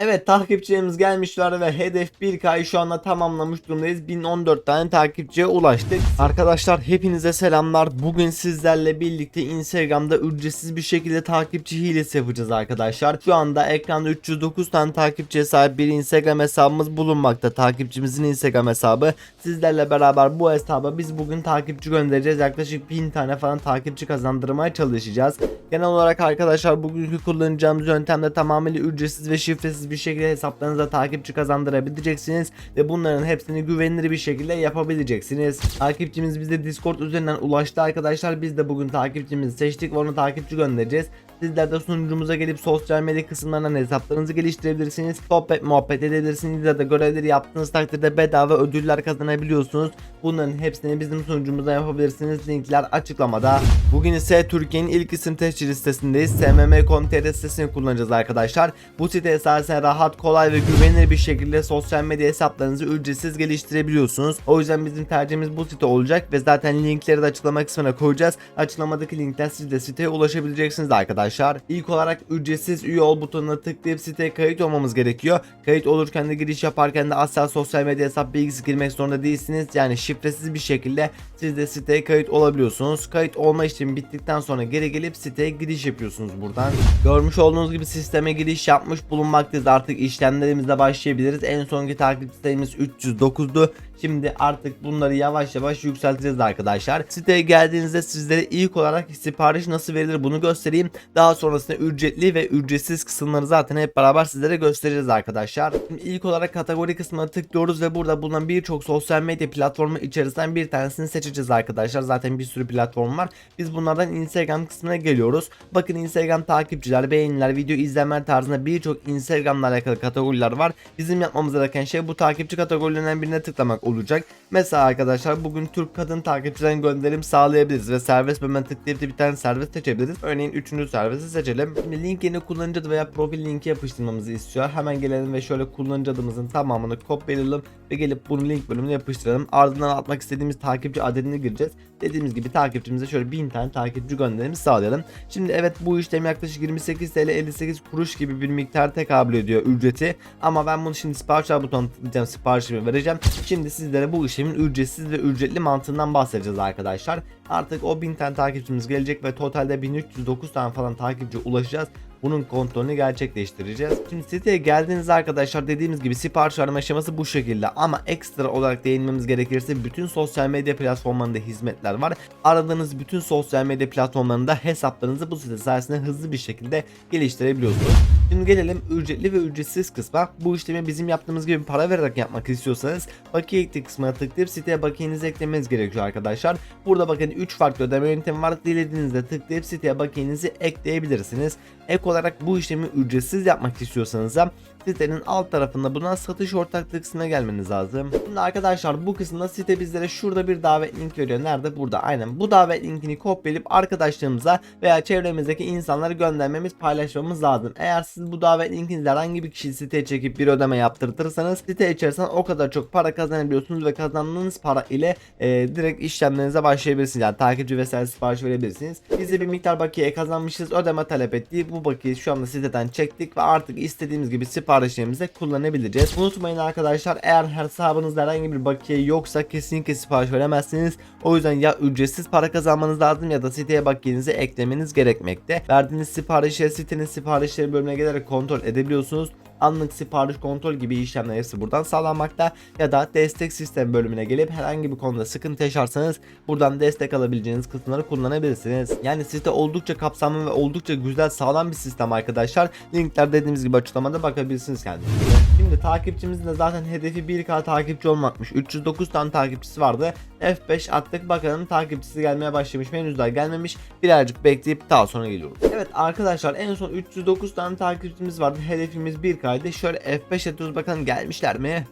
Evet takipçilerimiz gelmişler ve hedef 1K'yı şu anda tamamlamış durumdayız. 1014 tane takipçiye ulaştık. Arkadaşlar hepinize selamlar. Bugün sizlerle birlikte Instagram'da ücretsiz bir şekilde takipçi hilesi yapacağız arkadaşlar. Şu anda ekranda 309 tane takipçiye sahip bir Instagram hesabımız bulunmakta. Takipçimizin Instagram hesabı. Sizlerle beraber bu hesaba biz bugün takipçi göndereceğiz. Yaklaşık 1000 tane falan takipçi kazandırmaya çalışacağız. Genel olarak arkadaşlar bugünkü kullanacağımız yöntemde tamamıyla ücretsiz ve şifresiz bir şekilde hesaplarınıza takipçi kazandırabileceksiniz ve bunların hepsini güvenilir bir şekilde yapabileceksiniz. Takipçimiz bize Discord üzerinden ulaştı arkadaşlar. Biz de bugün takipçimizi seçtik ve ona takipçi göndereceğiz. Sizler de sunucumuza gelip sosyal medya kısımlarından hesaplarınızı geliştirebilirsiniz. Sohbet muhabbet edebilirsiniz ya da görevleri yaptığınız takdirde bedava ödüller kazanabiliyorsunuz. Bunların hepsini bizim sunucumuzda yapabilirsiniz. Linkler açıklamada. Bugün ise Türkiye'nin ilk isim teşhir sitesindeyiz. smm.com.tr sitesini kullanacağız arkadaşlar. Bu site sayesinde rahat, kolay ve güvenilir bir şekilde sosyal medya hesaplarınızı ücretsiz geliştirebiliyorsunuz. O yüzden bizim tercihimiz bu site olacak ve zaten linkleri de açıklama kısmına koyacağız. Açıklamadaki linkten siz de siteye ulaşabileceksiniz arkadaşlar. İlk olarak ücretsiz üye ol butonuna tıklayıp siteye kayıt olmamız gerekiyor. Kayıt olurken de giriş yaparken de asla sosyal medya hesap bilgisi girmek zorunda değilsiniz. Yani şifresiz bir şekilde siz de siteye kayıt olabiliyorsunuz. Kayıt olma işlemi bittikten sonra geri gelip siteye giriş yapıyorsunuz buradan. Görmüş olduğunuz gibi sisteme giriş yapmış bulunmaktayız. Artık işlemlerimize başlayabiliriz. En sonki takipçi sayımız 309'du. Şimdi artık bunları yavaş yavaş yükselteceğiz arkadaşlar. Siteye geldiğinizde sizlere ilk olarak sipariş nasıl verilir bunu göstereyim. Daha sonrasında ücretli ve ücretsiz kısımları zaten hep beraber sizlere göstereceğiz arkadaşlar. Şimdi ilk olarak kategori kısmına tıklıyoruz ve burada bulunan birçok sosyal medya platformu içerisinden bir tanesini seçeceğiz arkadaşlar. Zaten bir sürü platform var. Biz bunlardan Instagram kısmına geliyoruz. Bakın Instagram takipçiler, beğeniler, video izlemeler tarzında birçok Instagram'la alakalı kategoriler var. Bizim yapmamız gereken şey bu takipçi kategorilerinden birine tıklamak olacak. Mesela arkadaşlar bugün Türk kadın takipçilerine gönderim sağlayabiliriz ve serbest bölümden tıklayıp bir tane servis seçebiliriz. Örneğin 3. servisi seçelim. Şimdi link yeni kullanıcı adı veya profil linki yapıştırmamızı istiyor. Hemen gelelim ve şöyle kullanıcı adımızın tamamını kopyalayalım ve gelip bunu link bölümüne yapıştıralım. Ardından atmak istediğimiz takipçi adedini gireceğiz. Dediğimiz gibi takipçimize şöyle 1000 tane takipçi gönderimi sağlayalım. Şimdi evet bu işlem yaklaşık 28 TL 58 kuruş gibi bir miktar tekabül ediyor ücreti. Ama ben bunu şimdi sipariş butonuna tıklayacağım siparişimi vereceğim. Şimdi sizlere bu işlemin ücretsiz ve ücretli mantığından bahsedeceğiz arkadaşlar. Artık o 1000 tane takipçimiz gelecek ve totalde 1309 tane falan takipçi ulaşacağız. Bunun kontrolünü gerçekleştireceğiz. Şimdi siteye geldiğinizde arkadaşlar dediğimiz gibi sipariş verme aşaması bu şekilde ama ekstra olarak değinmemiz gerekirse bütün sosyal medya platformlarında hizmetler var. Aradığınız bütün sosyal medya platformlarında hesaplarınızı bu site sayesinde hızlı bir şekilde geliştirebiliyorsunuz. Şimdi gelelim ücretli ve ücretsiz kısma. Bu işlemi bizim yaptığımız gibi para vererek yapmak istiyorsanız bakiye ekle kısmına tıklayıp siteye bakiyenizi eklemeniz gerekiyor arkadaşlar. Burada bakın 3 farklı ödeme yöntemi var. Dilediğinizde tıklayıp siteye bakiyenizi ekleyebilirsiniz. Ek olarak bu işlemi ücretsiz yapmak istiyorsanız da sitenin alt tarafında bulunan satış ortaklığı kısmına gelmeniz lazım. Şimdi arkadaşlar bu kısımda site bizlere şurada bir davet link veriyor. Nerede? Burada. Aynen. Bu davet linkini kopyalayıp arkadaşlarımıza veya çevremizdeki insanlara göndermemiz, paylaşmamız lazım. Eğer siz bu davet linkinizle herhangi bir kişi siteye çekip bir ödeme yaptırtırsanız site içerisinden o kadar çok para kazanabiliyorsunuz ve kazandığınız para ile e, direkt işlemlerinize başlayabilirsiniz. Yani takipçi vesaire sipariş verebilirsiniz. Biz de bir miktar bakiye kazanmışız. Ödeme talep ettiği bu bakiyeyi şu anda siteden çektik ve artık istediğimiz gibi siparişlerimizde kullanabiliriz. Unutmayın arkadaşlar eğer hesabınızda herhangi bir bakiye yoksa kesinlikle sipariş veremezsiniz. O yüzden ya ücretsiz para kazanmanız lazım ya da siteye bakiyenizi eklemeniz gerekmekte. Verdiğiniz siparişe sitenin siparişleri bölümüne gelerek kontrol edebiliyorsunuz anlık sipariş kontrol gibi işlemler hepsi buradan sağlanmakta ya da destek sistem bölümüne gelip herhangi bir konuda sıkıntı yaşarsanız buradan destek alabileceğiniz kısımları kullanabilirsiniz. Yani site oldukça kapsamlı ve oldukça güzel sağlam bir sistem arkadaşlar. Linkler dediğimiz gibi açıklamada bakabilirsiniz kendinize. Şimdi takipçimizin de zaten hedefi 1K takipçi olmakmış. 309 tane takipçisi vardı. F5 attık bakalım takipçisi gelmeye başlamış mı henüz daha gelmemiş. Birazcık bekleyip daha sonra geliyoruz. Evet arkadaşlar en son 309 tane takipçimiz vardı. Hedefimiz 1K'ydı. Şöyle F5 atıyoruz bakalım gelmişler mi?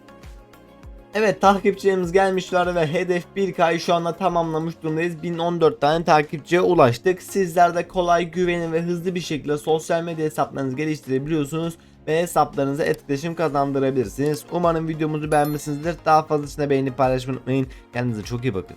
Evet takipçilerimiz gelmişler ve hedef 1K'yı şu anda tamamlamış durumdayız. 1014 tane takipçiye ulaştık. Sizler de kolay, güvenli ve hızlı bir şekilde sosyal medya hesaplarınızı geliştirebiliyorsunuz ve hesaplarınıza etkileşim kazandırabilirsiniz. Umarım videomuzu beğenmişsinizdir. Daha fazlasını beğenip paylaşmayı unutmayın. Kendinize çok iyi bakın.